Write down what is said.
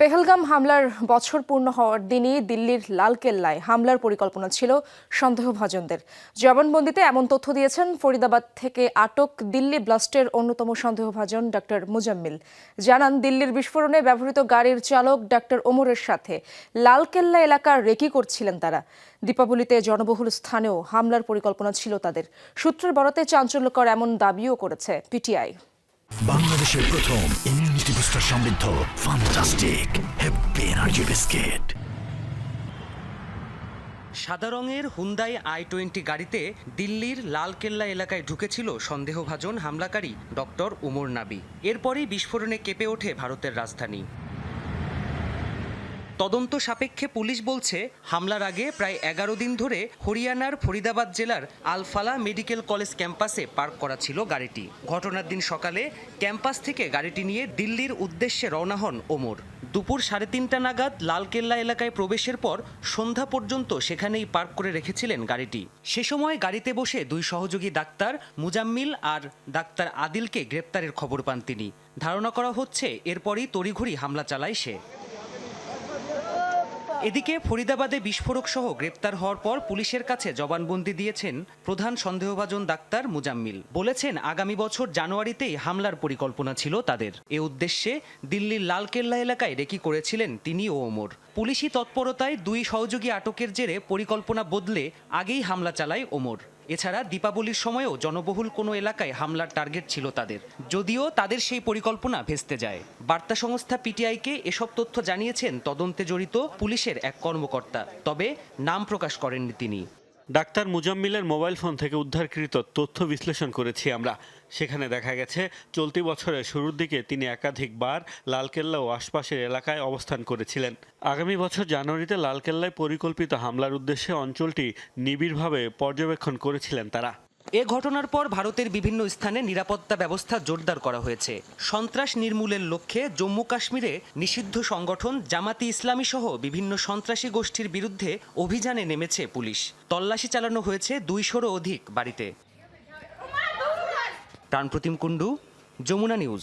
পেহেলগাম হামলার বছর পূর্ণ হওয়ার দিনই দিল্লির লালকেল্লায় হামলার পরিকল্পনা ছিল সন্দেহভাজনদের। জবানবন্দিতে এমন তথ্য দিয়েছেন ফরিদাবাদ থেকে আটক দিল্লি ব্লাস্টের অন্যতম সন্দেহভাজন ডাক্তার মুজাম্মিল। জানান, দিল্লির বিস্ফোরণে ব্যবহৃত গাড়ির চালক ডাক্তার ওমরের সাথে লালকেল্লা এলাকার রেকি করছিলেন তারা। দীপাবলিতে জনবহুল স্থানেও হামলার পরিকল্পনা ছিল তাদের। সূত্রের বরাতে চাঞ্চল্যকর এমন দাবিও করেছে পিটিআই। বাংলাদেশের প্রথম ইমিউনিটি বুস্টার সমৃদ্ধ ফান্টাস্টিক হ্যাপি এনার্জি বিস্কিট। সাদা রঙের হুন্দাই আই টোয়েন্টি গাড়িতে দিল্লির লালকেল্লা এলাকায় ঢুকেছিল সন্দেহভাজন হামলাকারী ডক্টর উমর নাবি। এরপরই বিস্ফোরণে কেঁপে ওঠে ভারতের রাজধানী। তদন্ত সাপেক্ষে পুলিশ বলছে, হামলার আগে প্রায় এগারো দিন ধরে হরিয়ানার ফরিদাবাদ জেলার আলফালা মেডিকেল কলেজ ক্যাম্পাসে পার্ক করা ছিল গাড়িটি। ঘটনার দিন সকালে ক্যাম্পাস থেকে গাড়িটি নিয়ে দিল্লির উদ্দেশ্যে রওনা হন ওমর। দুপুর সাড়ে তিনটা নাগাদ লালকেল্লা এলাকায় প্রবেশের পর সন্ধ্যা পর্যন্ত সেখানেই পার্ক করে রেখেছিলেন গাড়িটি। সে সময় গাড়িতে বসে দুই সহযোগী ডাক্তার মুজাম্মিল আর ডাক্তার আদিলকে গ্রেপ্তারের খবর পান তিনি। ধারণা করা হচ্ছে, এরপরই তড়িঘড়ি হামলা চালায় সে। এদিকে ফরিদাবাদে বিস্ফোরক সহ গ্রেপ্তার হওয়ার পর পুলিশের কাছে জবানবন্দি দিয়েছেন প্রধান সন্দেহভাজন ডাক্তার মুজাম্মিল। বলেছেন, আগামী বছর জানুয়ারিতেই হামলার পরিকল্পনা ছিল তাদের। এ উদ্দেশ্যে দিল্লির লালকেল্লা এলাকায় রেকি করেছিলেন তিনি ও ওমর। পুলিশি তৎপরতায় দুই সহযোগী আটকের জেরে পরিকল্পনা বদলে আগেই হামলা চালায় ওমর। এছাড়া দীপাবলির সময়ও জনবহুল কোনো এলাকায় হামলার টার্গেট ছিল তাদের। যদিও তাদের সেই পরিকল্পনা ভেস্তে যায়। বার্তা সংস্থা পিটিআইকে এসব তথ্য জানিয়েছেন তদন্তে জড়িত পুলিশের এক কর্মকর্তা। তবে নাম প্রকাশ করেননি তিনি। ডাক্তার মুজাম্মিলের মোবাইল ফোন থেকে উদ্ধারকৃত তথ্য বিশ্লেষণ করেছি আমরা। সেখানে দেখা গেছে, চলতি বছরের শুরুর দিকে তিনি একাধিকবার লালকেল্লা ও আশপাশের এলাকায় অবস্থান করেছিলেন। আগামী বছর জানুয়ারিতে লালকেল্লায় পরিকল্পিত হামলার উদ্দেশ্যে অঞ্চলটি নিবিড়ভাবে পর্যবেক্ষণ করেছিলেন তারা। এ ঘটনার পর ভারতের বিভিন্ন স্থানে নিরাপত্তা ব্যবস্থা জোরদার করা হয়েছে। সন্ত্রাস নির্মূলের লক্ষ্যে জম্মু কাশ্মীরে নিষিদ্ধ সংগঠন জামাতি ইসলামী সহ বিভিন্ন সন্ত্রাসী গোষ্ঠীর বিরুদ্ধে অভিযানে নেমেছে পুলিশ। তল্লাশি চালানো হয়েছে দুইশোরও অধিক বাড়িতে। প্রাণপ্রতিম কুণ্ডু যমুনা নিউজ।